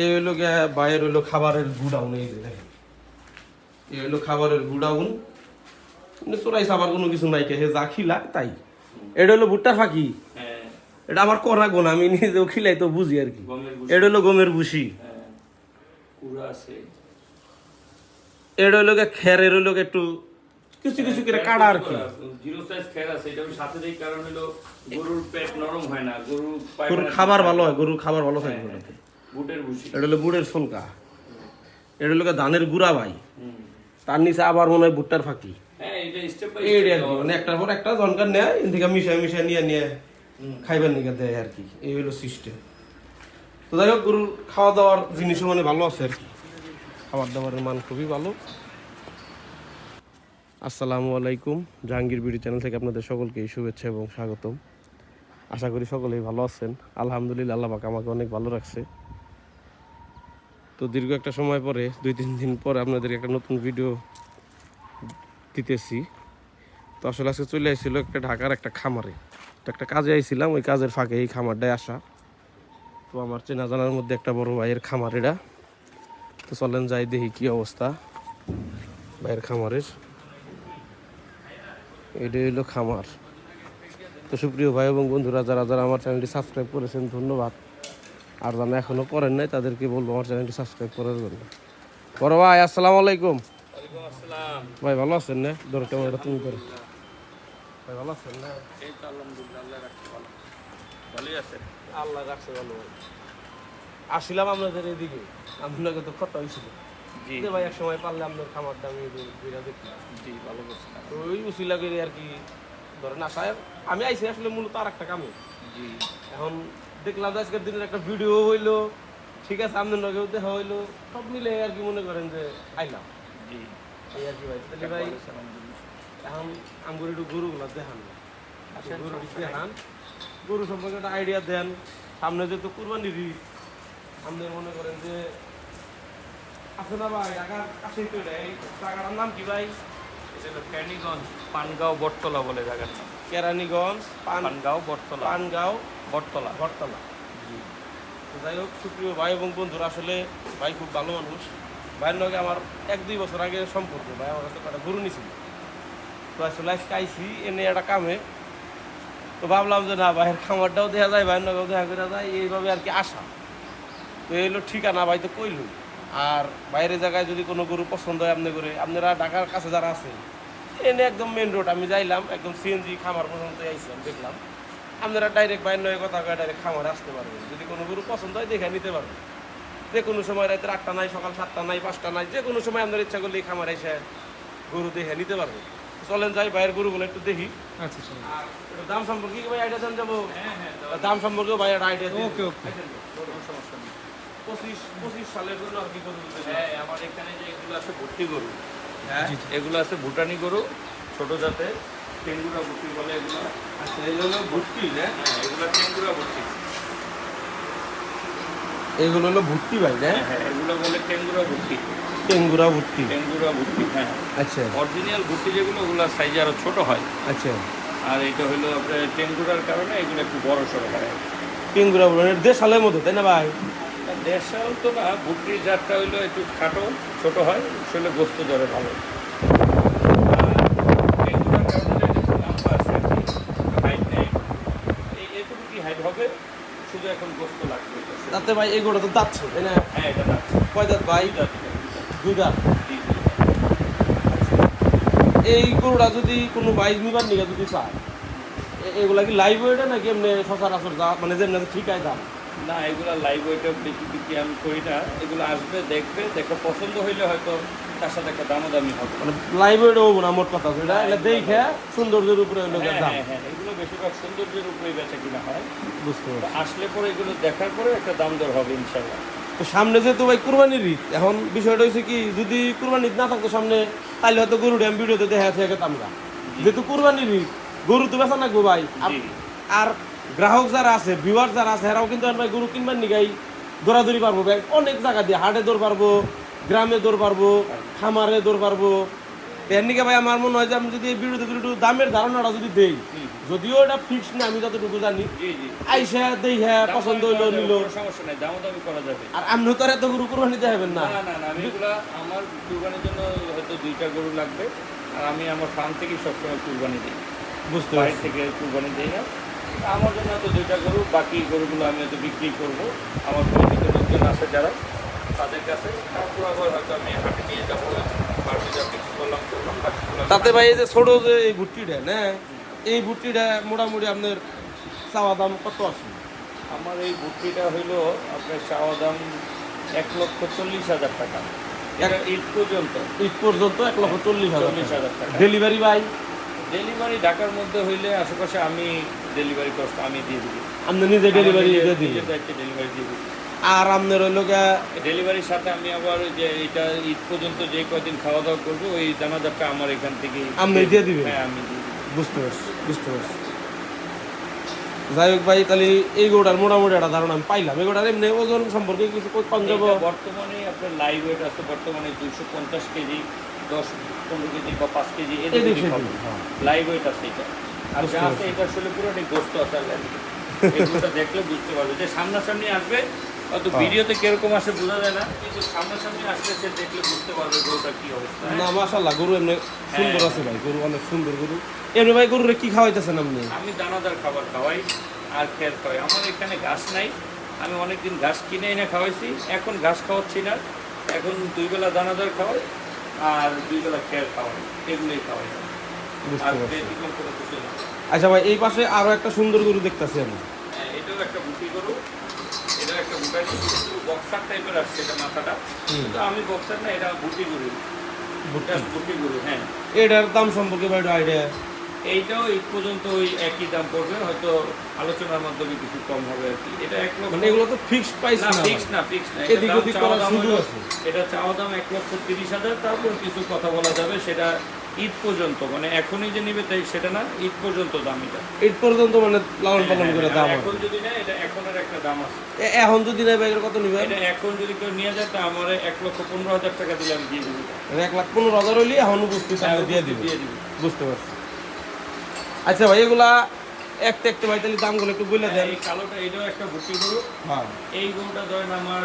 এই হইল গিয়া বাইরের হইল খাবারের গুডাউন এই যে দেখেন। এই হইল খাবারের গুডাউন। কিন্তু চোরাই সাবার কোনো কিছু নাই কে যা খিলা তাই। এটা হলো ভুট্টার ফাঁকি। হ্যাঁ। এটা আমার করা গোনা আমি নিজেও খিলাই তো বুঝি আর কি। এটা হলো গমের ভুসি হ্যাঁ। এটা হলো গিয়া খেরের হইল গিয়া একটু কিছু কিছু করে কাটা আর কি। জিরো সাইজ খের আছে এটা সাথে দেই কারণ হলো গরুর পেট নরম হয় না গরু গরুর খাবার ভালো হয় গরুর খাবার ভালো থাকে হ্যাঁ। বুটের ভুসি। এটা হলো গুড়ের ফুলকা এটা হলো ধানের গুড়া ভাই। তার নিচে আবার মনে হয় ভুট্টার ফাঁকি। হ্যাঁ মানে একটার পর একটা জনকার নেয় এন থেকে মিশায় মিশায় নিয়ে নিয়ে খাইবার নিকে দেয় আর কি। এই হলো সিস্টেম তো যাই হোক গরুর খাওয়া দাওয়ার জিনিসও মানে ভালো আছে আর কি। খাবার দাবারের মান খুবই ভালো। আসসালামু আলাইকুম জাহাঙ্গীর বিডি চ্যানেল থেকে আপনাদের সকলকে শুভেচ্ছা এবং স্বাগতম। আশা করি সকলেই ভালো আছেন। আলহামদুলিল্লাহ আল্লাহ পাক আমাকে অনেক ভালো রাখছে। তো দীর্ঘ একটা সময় পরে, দুই, তিন দিন পরে আপনাদের একটা নতুন ভিডিও দিতেছি। তো আসলে আজকে চলে আসছিল একটা ঢাকার একটা খামারে। তো একটা কাজে আইছিলাম, ওই কাজের ফাঁকে এই খামারটায় আসা। তো আমার চেনা জানার মধ্যে একটা বড় ভাইয়ের খামার এটা। তো চলেন যাই দেখি কি অবস্থা ভাইয়ের খামারের। এটাই হলো খামার। তো সুপ্রিয় ভাই এবং বন্ধুরা, যারা যারা আমার চ্যানেলটি সাবস্ক্রাইব করেছেন, ধন্যবাদ। আর যারা এখনও করেন নাই তাদেরকে বলব আমার চ্যানেলটি সাবস্ক্রাইব করার জন্য। বড় ভাই আসসালামু আলাইকুম। ভাই ভালো আছেন না? ধরো ক্যামেরাটা তুমি করে ভাই ভালো আছেন না? এই তো আলহামদুলিল্লাহ আল্লাহ রাখছে ভালো। ভালোই আছে। আল্লাহ রাখছে ভালো। ভাই আসছিলাম আপনাদের এদিকে। আপনাকে তো খরটা হয়েছিল জি। ভাই এক সময় পারলে আপনার ঘুরে দেখলাম জি ভালো করছেন তো ওই উচিলা করে আর কি ধরেন আসায় আমি আইসি আসলে মূলত আর একটা কামে। জি। এখন দেখলাম আজকের দিনের একটা ভিডিও হইল ঠিক আছে আপনার লগেও দেখা হইল সব মিলে আর কি মনে করেন যে আইলাম। এই আর কি ভাই তাহলে ভাই এখন আঙ্গুর একটু গরুগুলো দেখান। আচ্ছা, গরু দেখান। গরু সম্পর্কে একটা আইডিয়া দেন। সামনে যেহেতু কুরবানি ঈদ আপনি মনে করেন যে আছে না ভাই ঢাকার কাছেই তো এটা এই জায়গাটার নাম কি ভাই? ক্যানিগঞ্জ পানগাঁও বটতলা বলে জায়গার নাম। কেরানীগঞ্জ পান পানগাঁও বটতলা। পানগাঁও বটতলা ঘরতলা। তো যাই হোক সুপ্রিয় ভাই এবং বন্ধুরা আসলে ভাই খুব ভালো মানুষ। ভাইয়ের লগে আমার এক দুই বছর আগে সম্পর্ক। ভাই আমার কাছে একটা গরু নিছিল। তো আসলে আজকে আইসি এনে একটা কামে। তো ভাবলাম যে না ভাইয়ের খামারটাও দেখা যায় ভাইয়ের লগেও দেখা করে যায় এইভাবে আর কি আসা তো এই হলো ঠিকানা ভাই তো কইলু। আর বাইরের জায়গায় যদি কোনো গরু পছন্দ হয় আপনি করে আপনারা ঢাকার কাছে যারা আছেন এনে একদম মেন রোড আমি যাইলাম একদম সিএনজি খামার পর্যন্ত আইছিলাম দেখলাম। আপনারা ডাইরেক্ট বাইর নয় কথা কয়ে ডাইরেক্ট খামারে আসতে পারবেন। যদি কোনো গরু পছন্দ হয় দেখে নিতে পারবেন। যে কোনো সময় রাতের আটটা নাই সকাল সাতটা নাই পাঁচটা নাই যে কোনো সময় আপনার ইচ্ছা করলে এই খামারে এসে গরু দেখে নিতে পারবেন চলেন যাই বাইরের গরুগুলো একটু দেখি। আচ্ছা দাম সম্পর্কে কি ভাই আইডিয়া দেন যাব? হ্যাঁ হ্যাঁ দাম সম্পর্কেও ভাই একটা আইডিয়া ওকে, ওকে। সমস্যা নেই। পঁচিশ পঁচিশ সালের জন্য আর কি গরু হ্যাঁ আমার এখানে যে এগুলো আছে ভর্তি গরু। হ্যাঁ এগুলো আছে ভুটানি গরু ছোট জাতে টেঙ্গুরা ভর্তি বলে এগুলো। আচ্ছা এই জন্য ভুট্টি হ্যাঁ? এগুলো টেঙ্গুরা ভর্তি। এইগুলো হলো ভুট্টি ভাই না হ্যাঁ হ্যাঁ এগুলো বলে টেঙ্গুরা ভর্তি। টেঙ্গুরা ভুট্টি টেঙ্গুরা ভর্তি হ্যাঁ। আচ্ছা। অরিজিনাল ভর্তি যেগুলো ওগুলো সাইজে আরও ছোট হয়। আচ্ছা। আর এটা হলো আপনার টেঙ্গুরার কারণে এগুলো একটু বড় সড়ো হয়। টেঙ্গুরা বলেন দেড় সালের মধ্যে তাই না ভাই? আর দেড়শাল তো না ভুট্টির জাতটা হইল একটু খাটো ছোট হয় আসলে গোস্ত ধরে ভালো আর টেঙ্গুরার কারণে যে একটু লম্বা আছে আর কি, height নেই। এই এটুকু কি হাইট হবে শুধু এখন গোস্ত লাগবে এটাতে। তাতে ভাই এই এগুলো তো দাঁত তাই না? হ্যাঁ কয় দাঁত ভাই? দুই দাঁত। এই গরুটা যদি কোনো বাইক নিবার নিয়ে যদি চায় এগুলা কি লাইভ ওয়েটে নাকি এমনি সচরাচর দাম মানে যেমনি ঠিকায় দাম? না এগুলা লাইভ ওইটা বেশি বিক্রি আমি করি না। এগুলো আসবে দেখবে দেখে পছন্দ হইলে হয়তো তার সাথে একটা হবে। মানে লাইভ হব না মোট কথা যেটা এটা দেখে সৌন্দর্যের উপরে হইল হ্যাঁ দাম। হ্যাঁ হ্যাঁ এগুলো বেশিরভাগ সৌন্দর্যের উপরে বেচা কিনা হয়। বুঝতে তো পারছি। আসলে পরে এগুলো দেখার পরে একটা দাম দর হবে ইনশাল্লাহ তো সামনে যেহেতু ভাই কুরবানির ঈদ এখন বিষয়টা হচ্ছে কি যদি কুরবানির ঈদ না থাকতো সামনে তাহলে হয়তো গরু ড্যাম ভিডিওতে দেখা আছে আমরা যেহেতু কুরবানির ঈদ গরু তো বেচা নাকবো ভাই। আর- গ্রাহক যারা আছে ভিউয়ার যারা আছে এরাও কিন্তু ভাই গরু কিনবার নিগাই দৌড়াদৌড়ি পারব। ভাই অনেক জায়গা দিয়ে হাটে দৌড় পারব গ্রামে দৌড় পারব খামারে দৌড় পারব। এমনিকে ভাই আমার মনে হয় যে আমি যদি এই ভিডিওতে একটু দামের ধারণাটা যদি দেই যদিও এটা ফিক্স না আমি যতটুকু জানি আইসা দেই হ্যাঁ পছন্দ হইল নিল। সমস্যা নাই দামও দামি করা যাবে। আর আপনি তো আর এত গরু কোরবানি দিতে হবেন না। না না আমি এগুলা আমার কুরবানির জন্য হয়তো দুইটা গরু লাগবে আর আমি আমার ফার্ম থেকেই সবসময় কুরবানি দিই। বুঝতে পারছি। থেকে কুরবানি দিই না। আমার জন্য হয়তো দুইটা গরু বাকি গরুগুলো আমি হয়তো বিক্রি করব। আমার পরিচিত লোকজন আছে যারা। তাদের কাছে। তারপর আবার হয়তো আমি হাটে নিয়ে যাব। তাতে ভাই এই যে ছোট যে এই ভুট্টিটা না? এই ভুট্টিটা মোটামুটি আপনার চাওয়া দাম কত আছে? আমার এই ভুট্টিটা হইল আপনার চাওয়া দাম এক লক্ষ চল্লিশ হাজার টাকা। ঈদ পর্যন্ত। ঈদ পর্যন্ত এক লক্ষ চল্লিশ হাজার টাকা। ডেলিভারি ভাই? ডেলিভারি ঢাকার মধ্যে হইলে আশেপাশে আমি ডেলিভারি কস্ট আমি দিয়ে দিবি। আপনি নিজে ডেলিভারি দিয়ে দিই ডেলিভারি দিয়ে দিবি। আর আপনার হইল ডেলিভারির সাথে আমি আবার যে এটা ঈদ পর্যন্ত যে কয়দিন খাওয়া দাওয়া করব ওই দানাদারটা আমার এখান থেকে আপনি দিয়ে দিবেন? হ্যাঁ আমি বুঝতে পারছি বুঝতে পারছি। যাই হোক ভাই তাহলে এই গোটার মোটামুটি একটা ধারণা আমি পাইলাম। এই গোটার এমনি ওজন সম্পর্কে কিছু কম যাব বর্তমানে আপনার লাইভ ওয়েট আছে বর্তমানে দুশো পঞ্চাশ কেজি দশ পনেরো কেজি বা পাঁচ কেজি এদিক হবে হ্যাঁ। লাইভ ওয়েট আছে এটা। আর যা আছে এটা আসলে পুরোটাই গোস্ত আছে। দেখলে বুঝতে পারবে। যে সামনাসামনি আসবে হয়তো হ্যাঁ। ভিডিওতে কীরকম আসে বোঝা যায় না কিন্তু সামনাসামনি আসলে সে দেখলে বুঝতে পারবে গরুটা কি অবস্থা? না গরু এমনি সুন্দর হ্যাঁ। আছে ভাই গরু অনেক সুন্দর গরু। এমনি ভাই গরুরে কি খাওয়াইতেছেন আপনি? আমি দানাদার খাবার খাওয়াই আর খেয়াল খাওয়াই। আমার এখানে ঘাস নাই আমি অনেকদিন ঘাস কিনে এনে খাওয়াইছি এখন ঘাস খাওয়াচ্ছি না। এখন দুই বেলা দানাদার খাওয়াই আর দুই বেলা খেয়াল খাওয়াই এগুলোই খাওয়াই। আর ব্যতিক্রম আচ্ছা ভাই এই পাশে আরও একটা সুন্দর গরু দেখতেছি আমি। হ্যাঁ, এটাও একটা বুটি গরু। একটা বুটাই বক্সার টাইপের আসছে এটা মাথাটা। কিন্তু আমি বক্সার না এটা বুটি গরু। বুটি। গরু হ্যাঁ। এটার দাম সম্পর্কে একটু আইডিয়া এইটাও এই পর্যন্ত ওই একই দাম পড়বে হয়তো আলোচনার মাধ্যমে কিছু কম হবে আর কি। এটা এক লক্ষ মানে এগুলো তো ফিক্সড প্রাইস না না ফিক্স না। ফিক্স না। এটা চাওয়া দাম এক লক্ষ তিরিশ হাজার তারপর কিছু কথা বলা যাবে সেটা ঈদ পর্যন্ত মানে এখনই যে নিবে তাই সেটা না ঈদ পর্যন্ত দাম এটা। এইট পর্যন্ত মানে লালন পালন করে দাম এখন যদি নেয় এটা এখনের একটা দাম আছে। এখন যদি নেই ভাই এর কত নিবেন এটা এখন যদি কেউ নিয়ে যায় তা আমার এক লক্ষ পনেরো হাজার টাকা দিলে আমি দিয়ে দিবি। মানে এক লাখ পনেরো হাজার হইলে এখন উপস্থিত হ্যাঁ, দিবেন দিয়ে দিবি। বুঝতে পারছি। আচ্ছা ভাই এগুলা একটা একটা ভাই তাহলে দামগুলো একটু বলে দেন। এই কালোটা এটাও একটা ভর্তি গরু। হ্যাঁ। এই গরুটা ধরেন আমার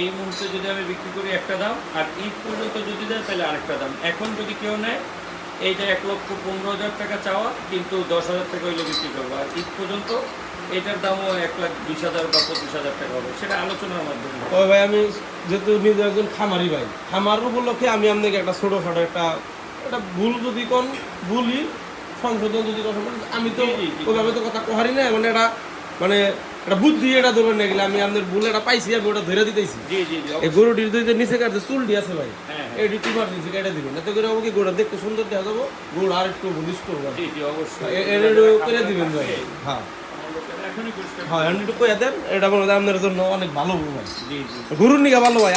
এই মুহূর্তে যদি আমি বিক্রি করি একটা দাম আর ঈদ পর্যন্ত যদি দেয় তাহলে আরেকটা দাম এখন যদি কেউ নেয় এইটা এক লক্ষ পনেরো হাজার টাকা চাওয়া কিন্তু দশ হাজার টাকা হইলে বিক্রি করব আর ঈদ পর্যন্ত এটার দামও এক লাখ বিশ হাজার বা পঁচিশ হাজার টাকা হবে সেটা আলোচনার মাধ্যমে। তবে ভাই আমি যেহেতু নিজে একজন খামারি ভাই খামার উপলক্ষে আমি আপনাকে একটা ছোটোখাটো একটা একটা ভুল যদি কোন ভুলই সংশোধন যদি কথা আমি তো। ওইভাবে তো কথা কহারি না মানে এটা মানে একটা বুদ্ধি এটা ধরে নিয়ে গেলে আমি আপনার ভুল এটা পাইছি আমি ওটা ধরে দিতেছি। এই গরুটির যে নিচে কাটছে চুলটি আছে ভাই। হ্যাঁ হ্যাঁ। ডিটি ইমার্জেন্সি কেটে দিবেন এতে করে আমাকে গোড়া দেখতে সুন্দর দেখা যাব গোড় আর একটু বলিষ্ঠ করে দিবেন ভাই। হ্যাঁ। হ্যাঁ একটু কয়ে দেন এটা মনে হয় আপনার জন্য অনেক ভালো হবে ভাই। গরুর নিকা ভালো ভাই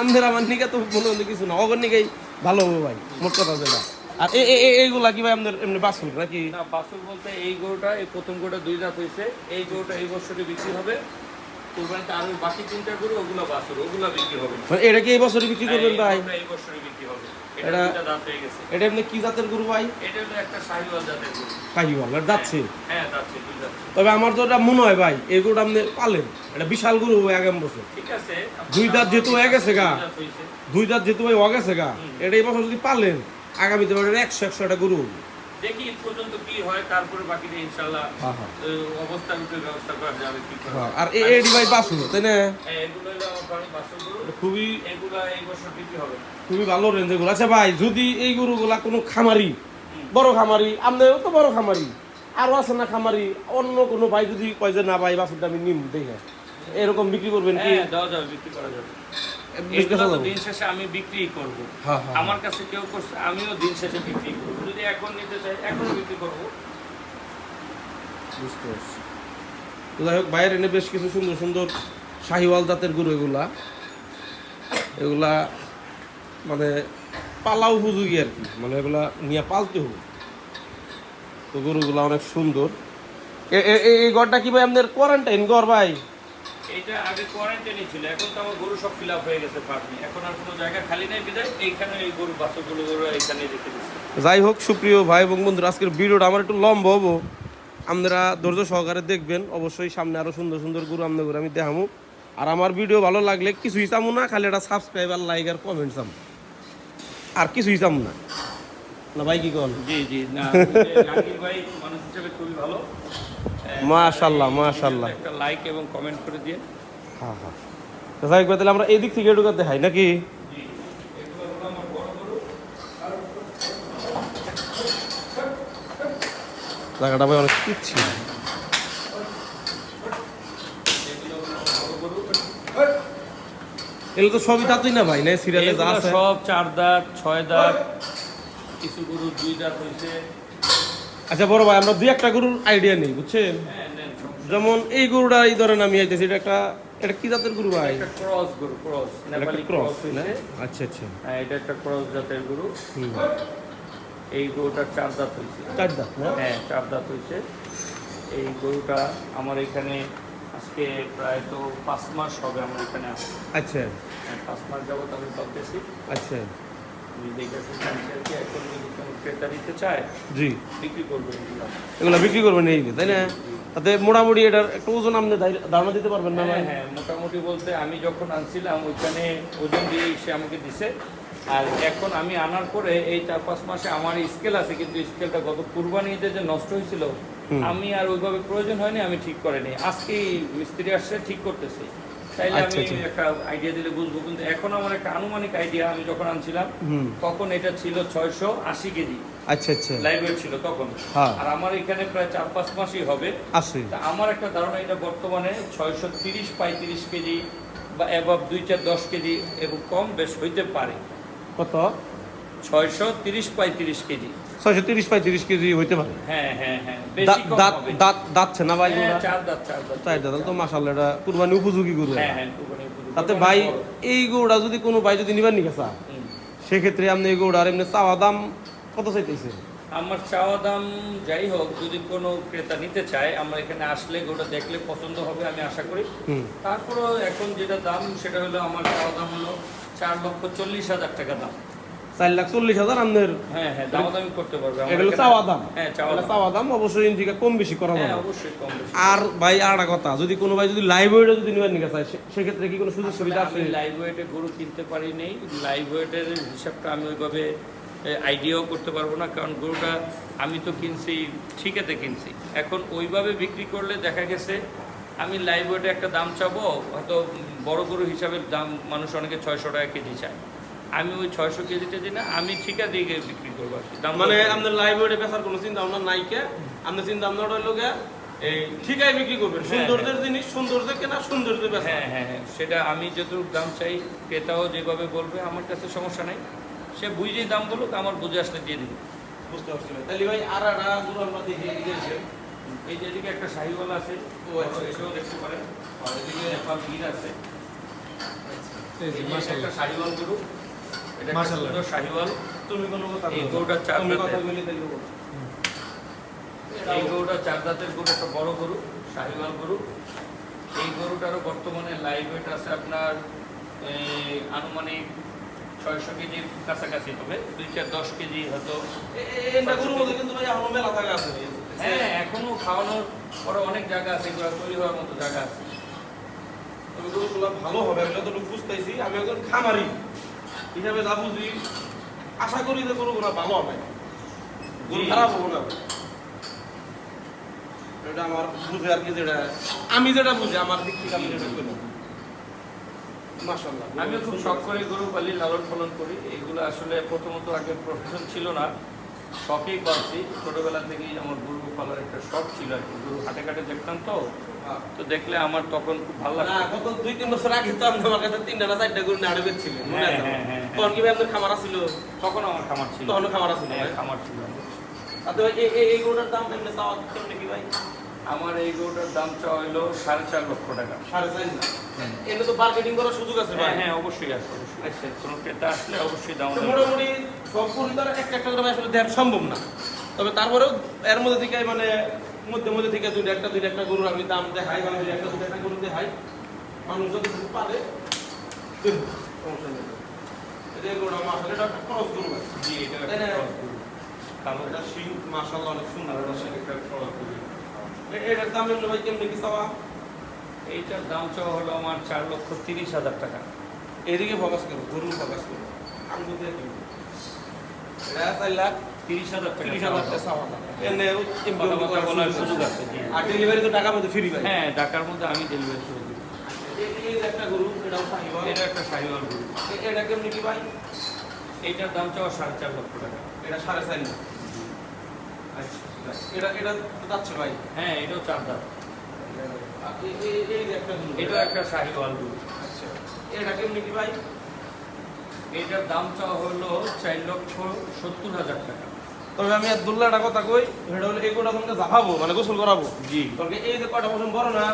আমাদের আমার নিকা তো মনে কিছু না অগর নিকাই ভালো হবে ভাই মোট কথা যেটা। আর এইগুলা কি ভাই আপনার এমনি বাসুর নাকি? না বাছুর বলতে এই গরুটা এই প্রথম গরুটা দুই দাঁত হয়েছে। এই গরুটা এই বছরে বিক্রি হবে। কোরবানিতে আরও বাকি তিনটা গরু ওগুলো বাছুর ওগুলো বিক্রি হবে। মানে এটা কি এই বছরই বিক্রি করবেন এই ভাই? এই বছরে বিক্রি হবে। এটা দাঁত হয়ে গেছে। এটা এমনি কি জাতের গরু ভাই? এটা হলো একটা শাহিওয়াল জাতের গরু। কাহিওয়াল এটা যাচ্ছে হ্যাঁ যাচ্ছে দুই যাচ্ছে তবে আমার তো এটা মনে হয় ভাই এই গরুটা আপনি পালেন। এটা বিশাল গরু হবে আগামী বছর। ঠিক আছে দুই দাঁত যেহেতু হয়ে গেছে গা। দুই দাঁত। দুই যেহেতু ভাই হয়ে গেছে গা। এটা এই বছর যদি পালেন আগামীতে এটা একশো একশো একটা গরু হবে। দেখি ঈদ পর্যন্ত কি হয় তারপরে বাকিটা ইনশাল্লাহ হ্যাঁ হ্যাঁ। অবস্থা রূপে ব্যবস্থা করা যাবে কি হ্যাঁ। আর এ- এডি ভাই বাসুর তাই না? এগুলো খুবই এগুলা এই বছর বিক্রি হবে। খুবই ভালো রেঞ্জের গরু। আচ্ছা ভাই যদি এই গরুগুলা কোনো খামারি বড় খামারি আপনারও তো বড় খামারি আরও আছে না খামারি অন্য কোনো ভাই যদি কয় যে না ভাই বাসুরটা আমি নিম দেখে। এরকম বিক্রি করবেন কি? দেওয়া যাবে বিক্রি করা যাবে। দিন শেষে আমি বিক্রি করব। হ্যাঁ হ্যাঁ আমার কাছে কেউ করছে আমিও দিন শেষে বিক্রি করব। যদি এখন নিতে চাই এখন বিক্রি করব। বুঝতে পারছি। যাই হোক বাইরে এনে বেশ কিছু সুন্দর সুন্দর শাহিওয়াল জাতের গরু এগুলা। এগুলা মানে পালা উপযোগী আর কি। মানে এগুলা নিয়ে পালতে হবে। তো গরুগুলা অনেক সুন্দর। এই ঘরটা কি ভাই আপনার কোয়ারেন্টাইন ঘর ভাই? আগে কোয়ারেন্টাইনে ছিল এখন তো আমার গরু সব ফিল আপ হয়ে গেছে ফার্মে এখন আর কোনো জায়গা খালি নেই বিদায় এইখানে এই গরু গরু এইখানে রেখে দিচ্ছে যাই হোক সুপ্রিয় ভাই এবং বন্ধুরা আজকের ভিডিওটা আমার একটু লম্বা হব। আপনারা ধৈর্য সহকারে দেখবেন অবশ্যই সামনে আরও সুন্দর সুন্দর গরু আপনাদের করে আমি দেখামু। আর আমার ভিডিও ভালো লাগলে কিছুই চামু না খালি একটা সাবস্ক্রাইব আর লাইক আর কমেন্ট চাম। আর কিছুই চামু না। না ভাই কি কল জি জি না ভাই মানুষ হিসেবে খুবই ভালো। মাশাল্লাহ মাশাল্লাহ একটা লাইক এবং কমেন্ট করে দিয়ে। হ্যাঁ হ্যাঁ। তো তাহলে আমরা এই দিক থেকে ঢুকাতে দেখাই নাকি? জায়গাটা ভাই অনেক কিচ্ছি এগুলো তো সবই তাতেই না ভাই না সিরিয়ালে যা সব চার দাঁত ছয় দাঁত কিছু গরু দুই দাঁত হয়েছে। আচ্ছা বড় ভাই আমরা দুই একটা গরুর আইডিয়া নেই বুঝছেন? যেমন এই গরুটা এই ধরেন আমি আইতেছি এটা একটা এটা কি জাতের গরু ভাই? ক্রস গরু ক্রস নেপালি ক্রস আচ্ছা আচ্ছা। হ্যাঁ এটা একটা ক্রস জাতের গরু। হুম। এই গরুটার চার দাঁত হয়েছে চার দাঁত হ্যাঁ চার দাঁত হয়েছে এই গরুটা আমার এখানে আজকে প্রায় তো পাঁচ মাস হবে আমার এখানে আসে আচ্ছা। হ্যাঁ, পাঁচ মাস যাবত আমি ভাবতেছি। আচ্ছা। আমি দেখে আর কি এখন যদি কোনো ক্রেতা নিতে চায় জি। বিক্রি করব এগুলো এগুলো বিক্রি করবেন এই তাই না? তাতে মোটামুটি এটার একটা ওজন আপনি ধারণা দিতে পারবেন না হ্যাঁ হ্যাঁ মোটামুটি বলতে আমি যখন আনছিলাম ওইখানে ওজন দিয়ে সে আমাকে দিছে। আর এখন আমি আনার পরে এই চার পাঁচ মাসে আমার স্কেল আছে কিন্তু স্কেলটা গত কুরবানিতে যে নষ্ট হয়েছিল আমি আর ওইভাবে প্রয়োজন হয়নি আমি ঠিক করিনি। আজকেই মিস্ত্রি আসছে ঠিক করতেছি। তাইলে আচ্ছা, আমি আচ্ছা। একটা আইডিয়া দিলে বুঝব। কিন্তু এখন আমার একটা আনুমানিক আইডিয়া আমি যখন আনছিলাম তখন এটা ছিল ছয়শো আশি কেজি। আচ্ছা আচ্ছা। লাইভ ছিল তখন। হ্যাঁ। আর আমার এখানে প্রায় চার পাঁচ মাসই হবে। আছে আমার একটা ধারণা এটা বর্তমানে ছয়শো তিরিশ পঁয়ত্রিশ কেজি বা এবার দুই চার দশ কেজি এবং কম বেশ হইতে পারে। কত? ছয়শো তিরিশ পঁয়ত্রিশ কেজি। ছয়শো তিরিশ পঁয়ত্রিশ কেজি হইতে পারে। হ্যাঁ হ্যাঁ হ্যাঁ বেশি দাঁত দাঁত দাঁতছে না ভাই চার দাঁত তো মাসাল্লাহ এটা কুরবানি উপযোগী গরু। তাতে ভাই এই গরুটা যদি কোনো ভাই যদি নিবার নিকে চা সেক্ষেত্রে আপনি এই গরুটার এমনি চাওয়া দাম কত চাইতেছে? আমার চাওয়া দাম যাই হোক যদি কোনো ক্রেতা নিতে চায় আমরা এখানে আসলে ওটা দেখলে পছন্দ হবে আমি আশা করি। তারপরও এখন যেটা দাম সেটা হলো আমার চাওয়া দাম হলো চার লক্ষ চল্লিশ হাজার টাকা দাম। চার লাখ চল্লিশ হাজার আপনার হ্যাঁ হ্যাঁ দামাদামি করতে পারবে এখানে- চাওয়া দাম। হ্যাঁ চাওয়া দাম। অবশ্যই ইঞ্চিকা কম বেশি করা হ্যাঁ যাবে। অবশ্যই কম আর ভাই আর কথা যদি কোনো ভাই যদি লাইব্রেরিটা যদি নিবার নিকে চায় সেক্ষেত্রে কি কোনো সুযোগ সুবিধা আছে? লাইভ ওয়েটে গরু কিনতে পারি নেই। লাইভ ওয়েটের হিসাবটা আমি ওইভাবে আইডিয়াও করতে পারব না কারণ গরুটা আমি তো কিনছি ঠিকাতে কিনছি। এখন ওইভাবে বিক্রি করলে দেখা গেছে আমি লাইভ ওয়েটে একটা দাম চাবো হয়তো বড় গরু হিসাবে দাম মানুষ অনেকে ছয়শো টাকা কেজি চায়। আমি ওই ছয়শো কেজিতে দিই না আমি ঠিকা দিয়ে গিয়ে বিক্রি করব দাম মানে দর। আপনার লাইব্রেরি বেচার কোনো চিন্তা ভাবনা নাই কে? আপনার চিন্তা ভাবনা হলো গিয়া এই ঠিকাই বিক্রি করবেন। হ্যাঁ, সৌন্দর্যের জিনিস সৌন্দর্য কেনা সৌন্দর্য বেচা। হ্যাঁ হ্যাঁ হ্যাঁ সেটা আমি যতটুকু দাম চাই ক্রেতাও যেভাবে বলবে আমার কাছে সমস্যা নাই। সে বুঝেই দাম বলুক আমার বুঝে আসলে দিয়ে দিবে। বুঝতে পারছি। তাহলে ভাই আর একটা গরু আমরা দেখি এই যে এসে। এই যে এদিকে একটা শাহিওয়াল আছে ও আচ্ছা। এটাও দেখতে পারেন। আর এদিকে নেপাল গির আছে। একটা শাহিওয়াল গরু। একটা মাশাআল্লাহ। সুন্দর শাহিওয়াল। তুমি কোনো কথা এই বলো চার কথা বলে তাইলে এই গরুটা চার দাঁতের গরু একটা বড় গরু শাহিওয়াল গরু। এই গরুটারও বর্তমানে লাইভ ওয়েট আছে আপনার আনুমানিক ছয়শো কেজির কাছাকাছি দুই চার দশ কেজি হয়তো এটা। হ্যাঁ এখনও খাওয়ানোর পরে অনেক জায়গা আছে এগুলো তৈরি হওয়ার মতো জায়গা আছে। ভালো হবে আমি যতটুকু বুঝতেছি আমি একজন খামারি। হিসাবে যা বুঝি, আশা করি যে গরুগুলো ভালো হবে। জি। খারাপ হবে না। এটা আমার বুঝে আর কি যেটা, আমি যেটা বুঝি, আমার দিক থেকে আমি যেটা করি। মাশাআল্লাহ। আমিও খুব শখ করে গরু পালি লালন পালন করি। এইগুলো আসলে প্রথমত আগে প্রফেশন ছিল না। শখেই পাচ্ছি ছোটবেলা থেকেই আমার গরু পালার একটা শখ ছিল আর কি। গরু হাটে ঘাটে দেখতাম তো। তো দেখলে আমার তখন খুব ভালো না, লাগতো গত দুই তিন বছর আগে তো আপনি আমার কাছে তিনটা না চারটা গরু নাড়ে বেচছিলেন মনে হ্যাঁ, আছে? হ্যাঁ, হ্যাঁ। তখন কি ভাই আপনার খামার ছিল তখন আমার খামার ছিল। তখনও খামার ভাই? খামার ছিল তাতে ভাই এই- গরুটার দাম এমনি চাওয়া কেমনি কি ভাই? আমার এই গরুটার দাম চাওয়া হলো সাড়ে চার লক্ষ টাকা। সাড়ে চার না এমনি তো মার্কেটিং করার সুযোগ আছে ভাই। হ্যাঁ অবশ্যই আছে অবশ্যই আছে। কোনো ক্রেতা আসলে অবশ্যই দাম মোটামুটি সব গরু আর একটা একটা করে আসলে দেওয়া সম্ভব না। তবে তারপরেও এর মধ্যে থেকে মানে মধ্যে মধ্যে থেকে দুইটা একটা দুইটা একটা গরু আমি দাম দেখাই বা দুইটা একটা দুইটা একটা গরু দেখাই। মানুষ যতটুকু পারে সমস্যা নেই। এটা মাসালে এটা একটা খরচ করব জি এটা তাই না? একটা cross গরু। কারণ এটা শিং মাসাল্লাহ অনেক সুন্দর। একটা গরু। এটার দাম এমনি ভাই কেমনি কি চাওয়া? এইটার দাম চাওয়া হলো আমার চার লক্ষ তিরিশ হাজার টাকা। এদিকে ফোকাস করো গরুর ফোকাস করো। আমি যদি দেখি এটা চার লাখ। তিরিশ হাজার টাকা তিরিশ চাওয়া হাজার টাকা চাওয়া এনে কথাবার্তা বলার সুযোগ আছে, আর ডেলিভারি তো টাকা মধ্যে ফ্রি হ্যাঁ ঢাকার মধ্যে আমি ডেলিভারি করে দিই। একটা গরু এটাও সাহিওয়াল। এটা একটা গরু। এটা কেমনি কি ভাই? এইটার দাম চাওয়া সাড়ে চার লক্ষ টাকা। এটা সাড়ে চার লাখ আচ্ছা এটা এটা যাচ্ছে ভাই। হ্যাঁ এটাও চার দাম। একটা একটা শাহিওয়াল গরু। আচ্ছা। এটা কেমনি কি ভাই? এটার দাম চাওয়া হলো চার লক্ষ সত্তর হাজার টাকা। তবে আমি আব্দুল্লাহটা কথা কই হলো এই কোটা তোমাকে জাফাবো মানে গোসল করাবো? জি। এই যে কটা পশম বড় না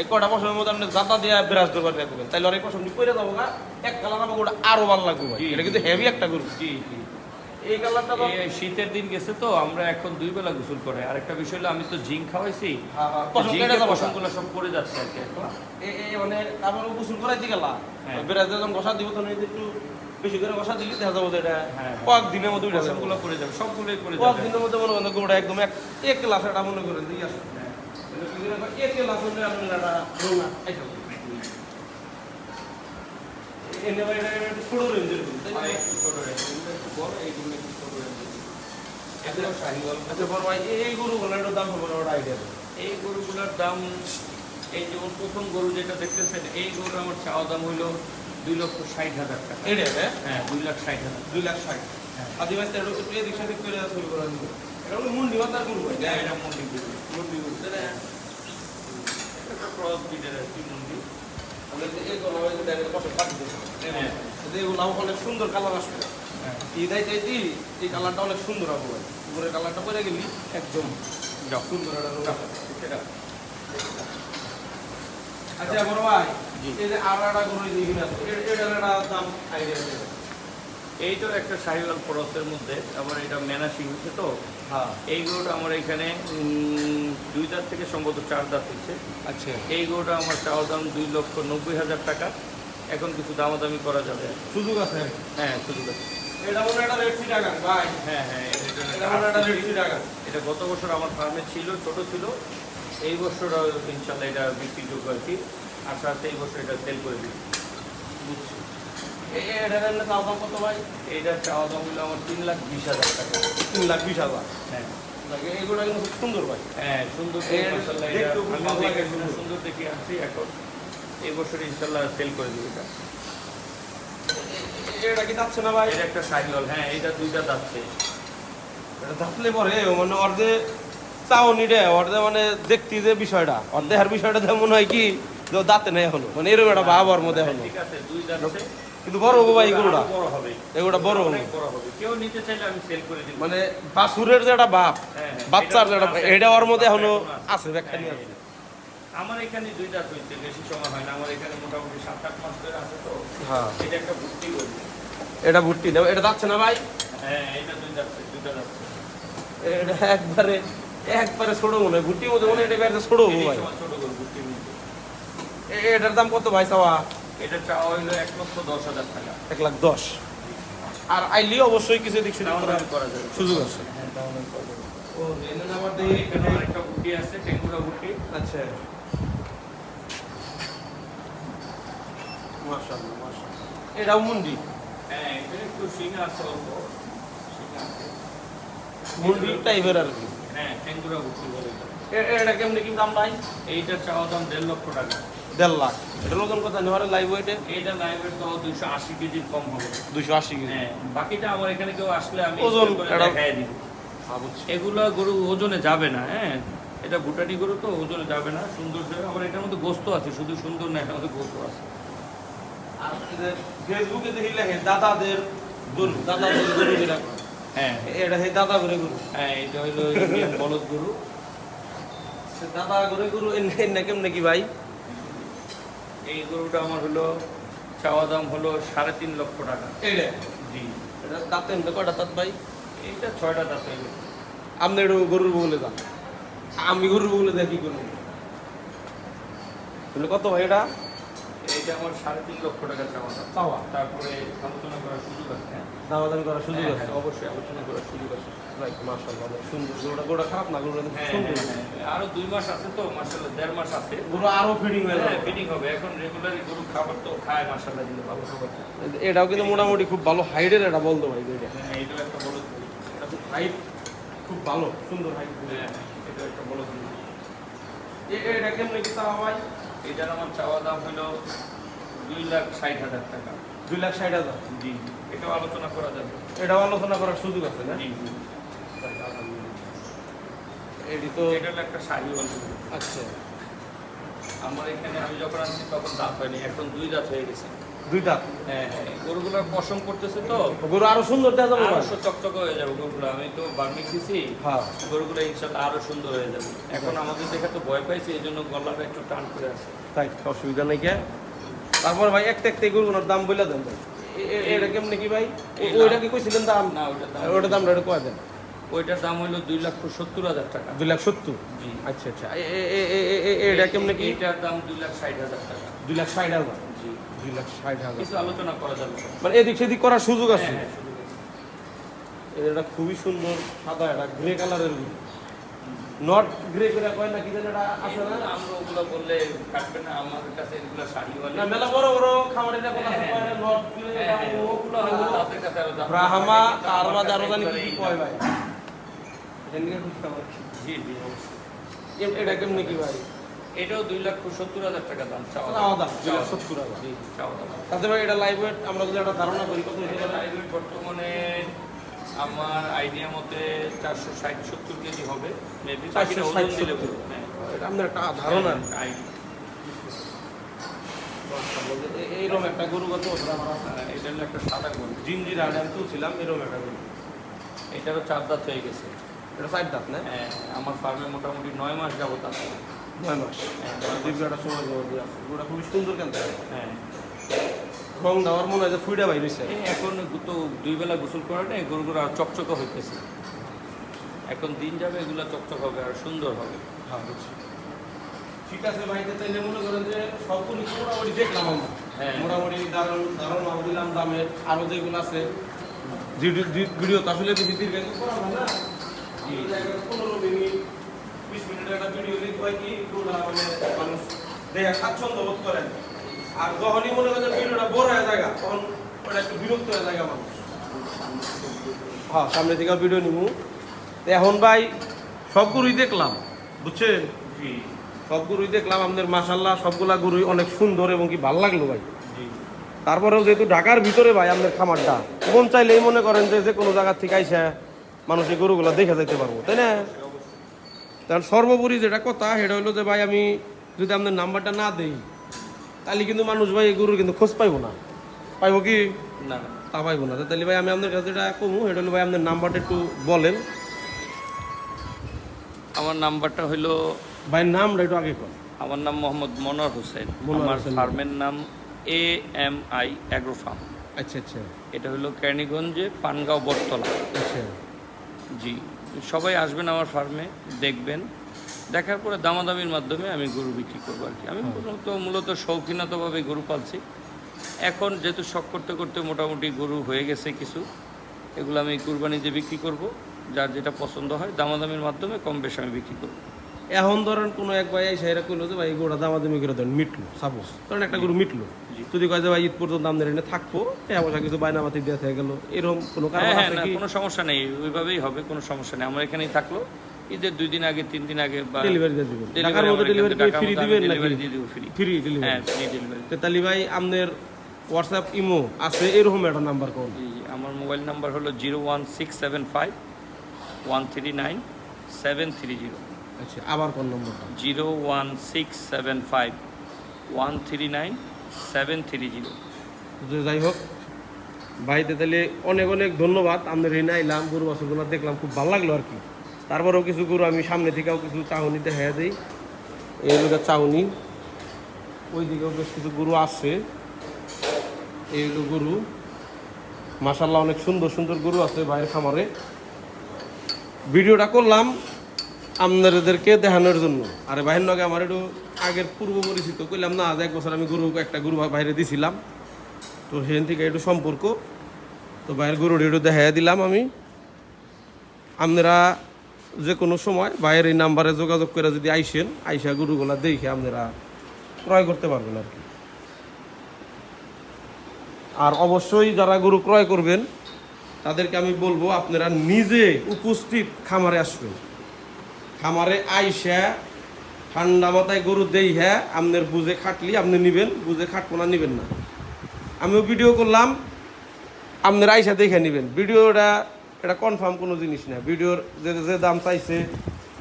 এই কটা পশমের মধ্যে আপনি জাতা দিয়ে বিরাজ দরবার রাখবেন তাইলে অনেক পশম পরে যাব গা এক কালার আমাকে ওটা আরও ভালো লাগবে এটা কিন্তু হেভি একটা গরু। জি জি। এই কালারটা শীতের দিন গেছে তো আমরা এখন দুই বেলা গোসল করে। আরেকটা বিষয় হলো আমি তো জিঙ্ক খাওয়াইছি। হ্যাঁ, হ্যাঁ, পশমগুলো সব পড়ে যাচ্ছে আর কি এই এই মানে তারপর গোসল করাই দিয়ে গেলা। হ্যাঁ। বিরাজ যখন বসা দিব তখন একটু বেশি করে বসা দিলে দেখা যাব এটা। কয়েক দিনের মধ্যে উঠে যাবে। সবগুলোই পড়ে কয়েক দিনের মধ্যে মনে করেন একদম এক এক এটা মনে করেন দিয়ে হ্যাঁ। এক হলে আপনি এটা এনে এটা ছোট রেঞ্জের ছোট বড়, এইগুলো ছোট। আচ্ছা বড় ভাই এই গরুগুলো দাম হবে ওটা আইডিয়া এই গরুগুলোর দাম এই যেমন প্রথম গরু যেটা দেখতেছেন এই গরু আমার চাওয়া দাম হইল দুই লক্ষ ষাট হাজার টাকা। হ্যাঁ হ্যাঁ দুই লাখ ষাট হাজার। দুই লাখ ষাট। হ্যাঁ। আদিবাসী একটু একটু এদিক সেদিক করে শুরু করে দিব এটা হলো মুন্ডি মাতার গরু ভাই হ্যাঁ, এটা মন্দির গরু মুন্ডি গরু তাই একটা ক্রস ব্রিডের আর কি মন্দির আমরা এই গরু হয় যে কত কাট হ্যাঁ। এগুলো অনেক সুন্দর কালার আসবে। হ্যাঁ। ইদাই চাইছি এই কালারটা অনেক সুন্দর হবে ভাই। উপরের কালারটা পরে গেলি একদম সুন্দর আচ্ছা বড় ভাই। এই যে আর একটা গরু আছে এটার একটা দাম আইডিয়া আছে একটা শাহিওয়াল ক্রসের মধ্যে আবার এটা ম্যানাসিং হচ্ছে তো। হ্যাঁ। এই গরুটা আমার এখানে দুই দাঁত থেকে সম্ভবত চার দাঁত হচ্ছে। আচ্ছা। এই গরুটা আমার চাওয়া দাম দুই লক্ষ নব্বই হাজার টাকা। এখন কিছু দামাদামি করা যাবে। সুযোগ আছে হ্যাঁ শুধু কথা। এটা মনে একটা রেড সিট আগান ভাই। হ্যাঁ হ্যাঁ এটা এটা মনে একটা রেড সিট আগান এটা গত বছর আমার ফার্মে ছিল ছোট ছিল। এই বছর ইনশাল্লাহ এটা বিক্রিযোগ্য আর কি। এই বছর এটা সেল করে দিই বুঝছি। এটার এমনি দাম দাম কত ভাই? এইটা চাওয়া দাম হলো আমার তিন লাখ বিশ হাজার টাকা। তিন লাখ বিশ হাজার। হ্যাঁ। এগুলো কিন্তু খুব সুন্দর ভাই। হ্যাঁ সুন্দর এর মাশাআল্লাহ এটা দেখতেও খুব আমি ভালো লাগে দেখে শুনে সুন্দর। সুন্দর দেখে আসছি এখন। এই বছর ইনশাল্লাহ সেল করে দিই এটা। এটা কি যাচ্ছে না ভাই? এটা একটা সাইকেল হ্যাঁ এটা দুইটা যাচ্ছে। এটা থাকলে পরে মানে অর্ধে চাউনি রে অর্ধে মানে দেখতি যে বিষয়টা। অর্ধেহার বিষয়টা যেমন হয় কি দাঁতে নেই এখনও। মানে এরকম একটা ভাব ওর মধ্যে এখনও। কিন্তু বড় হব ভাই এগুলোটা এগুলোটা বড় হব। মানে বাসুরের যে একটা ভাব হ্যাঁ, হ্যাঁ, বাচ্চার যে এটা একটা এটা ওর মধ্যে এখনও আছে। আছে ব্যাখ্যানি হ্যাঁ, আছে। আমার এখানে দুই দাঁত হয়েছে বেশি সময় হয় না। আমার এখানে মোটামুটি সাত আট মাস ধরে আছে তো। হ্যাঁ। এটা একটা ভর্তি করবে এটা ভর্তি দেবো এটা যাচ্ছে না ভাই? হ্যাঁ এটা দুই যাচ্ছে দুইটা যাচ্ছে এটা একবারে একবারে ছোট মনে হয়। ভর্তির মধ্যে মনে হয় এটা একবারে ছোট হব ভাই ছোট এটার দাম কত ভাই চাওয়া? এটা চাওয়া হইল এক লক্ষ দশ হাজার টাকা। এক লাখ দশ। আর আইলি অবশ্যই কিছু দিক সেদিক করা যাবে। সুযোগ আছে। হ্যাঁ আরেকটা ভুটি আছে টেঙ্গুরা ভুটি আচ্ছা। মাশাআল্লাহ মাশাআল্লাহ। এটাও মুন্ডি। হ্যাঁ এটা একটু শিঙা আছে অল্প। মুন্ডি টাইপের আর কি। হ্যাঁ টেঙ্গুরা ভুটি বলে এটা। এ- এটা কেমনি কি দাম ভাই? এইটা চাওয়া দাম দেড় লক্ষ টাকা। দেড় লাখ। এটা নতুন কথা নেওয়ার লাইভ ওয়েটে এইটা লাইভের তো দুইশো আশি কেজির কম হবে। দুশো আশি কেজি। হ্যাঁ বাকিটা আমার এখানে কেউ আসলে আমি ওজন এটা- দেখায় দিব। হ্যাঁ এগুলো গরু ওজনে যাবে না হ্যাঁ। এটা ভুটানি গরু তো ওজনে যাবে না সুন্দর আবার এটার মধ্যে গোস্ত আছে শুধু সুন্দর না এটার মধ্যে গোস্ত আছে। আর ফেসবুকে দেখি লেখে দাদাদের গরু দাদাদের গরু হ্যাঁ। এটা সেই দাদা করে গরু। হ্যাঁ এটা হলো বলদ গরু। দাদা করে গরু এনে কেমনে কি ভাই? এই গরুটা আমার হলো চাওয়া দাম হলো সাড়ে তিন লক্ষ টাকা। এটা জি। এটা দাঁতে এমনি কয়টা দাঁত ভাই? এইটা ছয়টা দাঁত হয়ে আপনি একটু গরুর যান আমি গরুর দেখি গরু তাহলে কত ভাই এটা? এইটা আমার সাড়ে তিন লক্ষ টাকা চাওয়া দাম। তারপরে আলোচনা করার সুযোগ আছে। দামাদামি করার সুযোগ হ্যাঁ, আছে। হ্যাঁ, অবশ্যই আলোচনা করার সুযোগ আছে। মাশাআল্লাহ সুন্দর। গরুটা গরুটা খারাপ না? গরুটা হ্যাঁ, সুন্দর। আরও দুই মাস আছে তো দেড় মাস আছে। গরু আরও ফিডিং হয়ে যাবে। ফিটিং হবে। এখন রেগুলারই গরু খাবার তো খায় দিলে ভালো খাবার এটাও কিন্তু মোটামুটি খুব ভালো হাইটের এটা বলতো ভাই এটা। হ্যাঁ এটাও একটা। খুব হাইট খুব ভালো সুন্দর হাইট হ্যাঁ এটা একটা। এটা কেমনে কি চাওয়া ভাই এটার আমার চাওয়া দাম হলো দুই লাখ ষাট হাজার টাকা। দুই লাখ ষাট হাজার। জি। এটাও আলোচনা করা যাবে। এটাও আলোচনা করার সুযোগ আছে না? জি এটি তো এটা একটা শাড়ি আচ্ছা। আমার এখানে আমি যখন আনছি তখন দাঁত হয়নি এখন দুই দাঁত হয়ে গেছে। দুই দাঁত? হ্যাঁ হ্যাঁ। পশম করতেছে তো। গরু আরও সুন্দর দেখা যাবে। আরও চকচক হয়ে যাবে গরুগুলো। আমি তো বার্মিক দিছি হ্যাঁ। গরুগুলো ইনশাল্লাহ আরও সুন্দর হয়ে যাবে। এখন আমাদের দেখে তো ভয় পাইছি এই জন্য গলাটা একটু টান করে আছে। তাই অসুবিধা নেই কে? তারপর ভাই একটা একটা গরুগুলোর দাম বলে দেন ভাই। এটা কেমনে কি ভাই? ওইটা কি কইছিলেন দাম? না ওটার দাম একটু কয়ে দেন? ওইটার দাম হলো দুই লক্ষ সত্তর হাজার টাকা। দুই লাখ সত্তর? জি। আচ্ছা আচ্ছা। এটা কেমনে কি। এটার দাম দুই লাখ ষাট হাজার টাকা। দুই লাখ ষাট হাজার? জি। দুই লাখ ষাট হাজার। কিছু আলোচনা করা যাবে মানে এদিক সেদিক করার সুযোগ আছে? হ্যাঁ, হ্যাঁ, সুযোগ আছে। এটা খুবই সুন্দর সাদা এটা গ্রে কালারের নট গ্রে করে কয় না কি যেন এটা আছে না? আমরা ওগুলো বললে কাটবে না আমাদের কাছে এগুলো শাড়িওয়ালা না মেলা বড় বড় খামারে এটা কথা আছে নট গ্রে হ্যাঁ, হ্যাঁ, ওগুলো হয়তো তাদের কাছে আরও ব্রাহ্মা জানি কি কয় ভাই। এটা নিয়ে খুব খাবার জি জি। এটা কেমনে কি ভাই? এটাও দুই লক্ষ সত্তর হাজার টাকা দাম চাওয়া দাম, দুই লাখ সত্তর হাজার। চাওয়া দাম। তাতে ভাই এটা লাইভ ওয়েট আমরা যদি একটা ধারণা করি কত লাইভ ওয়েট বর্তমানে আমার আইডিয়া মতে চারশো ষাট সত্তর কেজি হবে মেবি 460 দিলে 70 হ্যাঁ। আপনার একটা ধারণা। এইরকম একটা গরু আছে হ্যাঁ, এটা হলো একটা সাদা গরু। তুলছিলাম এরকম একটা গরু। এটারও চার দাঁত হয়ে গেছে। এটা সাইড দাঁত না? হ্যাঁ, আমার ফার্মে মোটামুটি নয় মাস যাবত আছে। নয় মাস। দীর্ঘ একটা সময় জমা আছে। গরুটা খুবই সুন্দর কেন? হ্যাঁ। রং দেওয়ার মনে হয় যে ফুইটা বাইর হয়েছে এখন তো দুই বেলা গোসল করা নেই গরুগুলো আর চকচকে হইতেছে। এখন দিন যাবে এগুলো চকচক হবে আর সুন্দর হবে। হ্যাঁ ঠিক আছে ভাইতে তাইলে মনে করেন যে সবগুলি মোটামুটি দেখলাম আমরা। হ্যাঁ। মোটামুটি দারুণ ধারণা দিলাম দামের আরও যেগুলো আছে। ভিডিও- তো আসলে বেশি দীর্ঘ করা হয় না। পনেরো মিনিট বিশ মিনিটের একটা ভিডিও লিখতে হয় কি। মানে মানুষ দেখে স্বাচ্ছন্দ্য বোধ করেন। আর যখনই মনে করেন ভিডিওটা বড় হয়ে যায় তখন ওটা একটু বিরক্ত হয়ে যায় মানুষ। হ্যাঁ সামনে থেকে ভিডিও নিবো এখন ভাই সবগুলোই দেখলাম বুঝছেন? জি। সব গরুই দেখলাম আমাদের মাসাল্লাহ সবগুলা গরুই অনেক সুন্দর এবং কি ভালো লাগল ভাই। তারপরেও যেহেতু ঢাকার ভিতরে ভাই আমাদের খামারটা মন চাইলেই মনে করেন যে যে কোনো জায়গা থেকে আইসা মানুষ এই গরুগুলো দেখে যাইতে পারব তাই না? কারণ সর্বোপরি যেটা কথা সেটা হলো যে ভাই আমি যদি আপনার নাম্বারটা না দেই তাহলে কিন্তু মানুষ ভাই গরুর কিন্তু খোঁজ পাইবো না। পাইবো কি? না। তা পাইবো না। তাহলে ভাই আমি আপনার কাছে যেটা কমু সেটা হলো ভাই আপনার নাম্বারটা একটু বলেন। আমার নাম্বারটা হলো ভাইয়ের নামটা একটু আগে কর আমার নাম মোহাম্মদ মনোয়ার হোসেন। আমার ফার্মের নাম A M I Agro Farm আচ্ছা আচ্ছা। এটা হলো ক্যানিগঞ্জে পানগাঁও বটতলা। আচ্ছা। জি। সবাই আসবেন আমার ফার্মে দেখবেন। দেখার পরে দামাদামির মাধ্যমে আমি গরু বিক্রি করব আর কি। আমি প্রথমত মূলত শৌখিনতভাবে গরু পালছি। এখন যেহেতু শখ করতে করতে মোটামুটি গরু হয়ে গেছে কিছু এগুলো আমি কুরবানিতে বিক্রি করব। যার যেটা পছন্দ হয় দামাদামির মাধ্যমে কম বেশি আমি বিক্রি করব। এখন ধরেন কোনো এক ভাই এসে এরা কইলো যে ভাই গোড়া দামাদামি করে ধরেন মিটলো সাপোজ ধরেন একটা গরু মিটলো। যদি কয় যে ভাই ঈদ পর্যন্ত আমাদের এনে থাকব টাকা পয়সা কিছু বায়না মাতি দেওয়া থেকে গেলো। এরকম কোনো কারণ হ্যাঁ হ্যাঁ কোনো সমস্যা নেই ওইভাবেই হবে কোনো সমস্যা নেই। আমার এখানেই থাকল। ঈদের দুই দিন আগে তিন দিন আগে বা ডেলিভারি দিয়ে ঢাকার মধ্যে ডেলিভারি ফ্রি দিবেন দিয়ে দেবো। ফ্রি ডেলিভারি হ্যাঁ ফ্রি ডেলিভারি তো তালি ভাই আপনার হোয়াটসঅ্যাপ ইমো আছে এরকম একটা নাম্বার কোন আমার মোবাইল নাম্বার হলো zero one six seven five one three nine seven three zero. আচ্ছা আবার কোন নম্বরটা zero one six seven five one three nine seven three zero. যাই হোক ভাইতে তাহলে অনেক অনেক ধন্যবাদ। আপনার এই নাইলাম গরু বাছুরগুলো দেখলাম খুব ভালো লাগল আর কি। তারপরেও কিছু গরু আমি সামনে থেকেও কিছু চাউনি দেখা দিই। এই চাউনি ওই দিকেও বেশ কিছু গরু আছে। এই গরু। মাসাল্লাহ অনেক সুন্দর সুন্দর গরু আছে বাইরের খামারে। ভিডিওটা করলাম আপনাদেরকে দেখানোর জন্য। আরে বাইরের নগে আমার একটু আগের পূর্ব পরিচিত কইলাম না আজ এক বছর আমি গরু, একটা গরু বাইরে দিছিলাম। তো সেখান থেকে একটু সম্পর্ক। তো বাইরের গরুটি একটু দেখাই দিলাম আমি। আপনারা যে কোনো সময় বাইরের এই নাম্বারে যোগাযোগ করে যদি আইসেন, আইসা গরুগুলা দেখে আপনারা ক্রয় করতে পারবেন আর কি। আর অবশ্যই যারা গরু ক্রয় করবেন, তাদেরকে আমি বলব আপনারা নিজে উপস্থিত খামারে আসবেন। খামারে আইসা ঠান্ডা মাথায় গরু দেই হ্যাঁ আপনার বুঝে খাটলি আপনি নিবেন, বুঝে খাটবো না নিবেন না। আমিও ভিডিও করলাম, আপনার আইসা দেখে নেবেন। ভিডিওটা এটা কনফার্ম কোনো জিনিস না। ভিডিওর যে যে দাম চাইছে,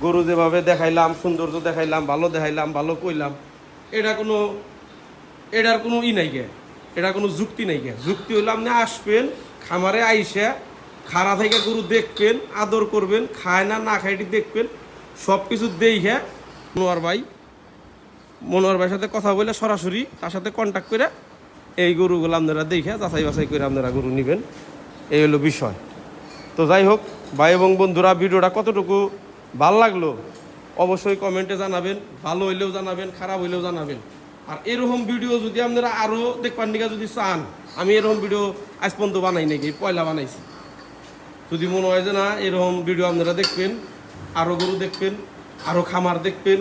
গরু যেভাবে দেখাইলাম, সৌন্দর্য দেখাইলাম, ভালো দেখাইলাম, ভালো কইলাম, এটা কোনো এটার কোনো ই নাই গে। এটা কোনো যুক্তি নাই গে। যুক্তি হইলে আপনি আসবেন, খামারে আইসা, খাড়া থেকে গরু দেখবেন, আদর করবেন, খায় না না খাইটি দেখবেন সব কিছু দেখে মনোয়ার ভাই, মনোয়ার ভাইয়ের সাথে কথা বলে সরাসরি তার সাথে কন্ট্যাক্ট করে এই গরুগুলো আপনারা দেখে যাচাই বাছাই করে আপনারা গরু নেবেন। এই হলো বিষয়। তো যাই হোক, ভাই এবং বন্ধুরা, ভিডিওটা কতটুকু ভালো লাগল অবশ্যই কমেন্টে জানাবেন, ভালো হইলেও জানাবেন, খারাপ হইলেও জানাবেন। আর এরকম ভিডিও যদি আপনারা আরও দেখবার নিকা যদি চান, আমি এরকম ভিডিও আজ পর্যন্ত বানাই নাকি পয়লা বানাইছি। যদি মনে হয় যে না, এরকম ভিডিও আপনারা দেখবেন আরও গরু দেখবেন আরও খামার দেখবেন,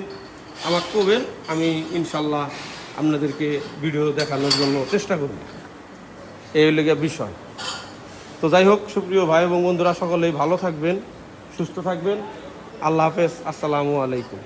আমাকে কবেন, আমি ইনশাল্লাহ আপনাদেরকে ভিডিও দেখানোর জন্য চেষ্টা করব। এই হলো বিষয়। তো যাই হোক, সুপ্রিয় ভাই এবং বন্ধুরা, সকলেই ভালো থাকবেন, সুস্থ থাকবেন। আল্লাহ হাফেজ, আসসালামু আলাইকুম।